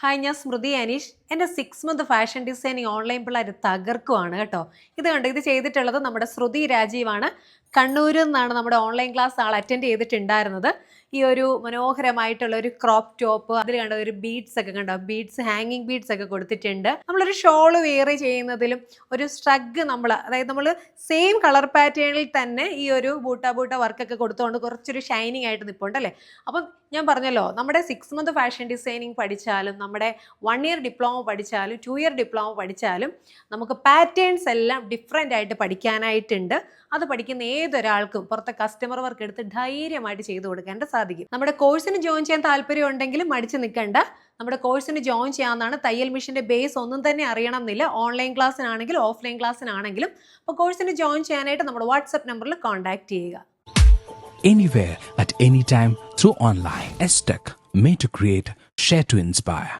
Hi ഞാൻ സ്മൃതി അനീഷ്. എന്റെ six month fashion designing online പിള്ളേർ തകർക്കുവാണ് കേട്ടോ. ഇത് കണ്ട്? ഇത് ചെയ്തിട്ടുള്ളത് നമ്മുടെ ശ്രുതി രാജീവാണ്. കണ്ണൂരിൽ നിന്നാണ് നമ്മുടെ ഓൺലൈൻ ക്ലാസ് ആൾ അറ്റൻഡ് ചെയ്തിട്ടുണ്ടായിരുന്നത്. ഈ ഒരു മനോഹരമായിട്ടുള്ള ഒരു ക്രോപ്പ് ടോപ്പ് അതിൽ കണ്ട? ഒരു ബീഡ്സ് ഒക്കെ കണ്ടോ? ബീഡ്സ് ഹാങ്ങിങ് ബീഡ്സ് ഒക്കെ കൊടുത്തിട്ടുണ്ട്. നമ്മളൊരു ഷോൾ വെയർ ചെയ്യുന്നതിലും ഒരു സ്ട്രഗ് നമ്മൾ അതായത് നമ്മൾ സെയിം കളർ പാറ്റേണിൽ തന്നെ ഈ ഒരു ബൂട്ട ബൂട്ട വർക്കൊക്കെ കൊടുത്തുകൊണ്ട് കുറച്ചൊരു ഷൈനിങ് ആയിട്ട് നിൽപ്പുണ്ട് അല്ലേ? അപ്പം ഞാൻ പറഞ്ഞല്ലോ നമ്മുടെ സിക്സ് മന്ത് ഫാഷൻ ഡിസൈനിങ് പഠിച്ചാലും നമ്മുടെ വൺ ഇയർ ഡിപ്ലോമ പഠിച്ചാലും ടു ഇയർ ഡിപ്ലോമ പഠിച്ചാലും നമുക്ക് പാറ്റേൺസ് എല്ലാം ഡിഫറെന്റ് ആയിട്ട് പഠിക്കാനായിട്ടുണ്ട്. അത് പഠിക്കുന്ന ഏതൊരാൾക്കും പുറത്തെ കസ്റ്റമർ വർക്ക് എടുത്ത് ധൈര്യമായിട്ട് ചെയ്തു കൊടുക്കാനായിട്ട് സാധിക്കും. നമ്മുടെ കോഴ്സിന് ജോയിൻ ചെയ്യാൻ താല്പര്യം ഉണ്ടെങ്കിലും മടിച്ച് നിൽക്കേണ്ട. നമ്മുടെ കോഴ്സിന് ജോയിൻ ചെയ്യാവുന്നതാണ്. തയ്യൽ മിഷന്റെ ബേസ് ഒന്നും തന്നെ അറിയണം എന്നില്ല ഓൺലൈൻ ക്ലാസ്സിനാണെങ്കിലും ഓഫ്ലൈൻ ക്ലാസ്സിനാണെങ്കിലും അപ്പോൾ കോഴ്സിന് ജോയിൻ ചെയ്യാനായിട്ട് നമ്മുടെ വാട്സപ്പ് നമ്പറിൽ കോൺടാക്ട് ചെയ്യുക. Anywhere at any time through online. STEC, made to create, share to inspire.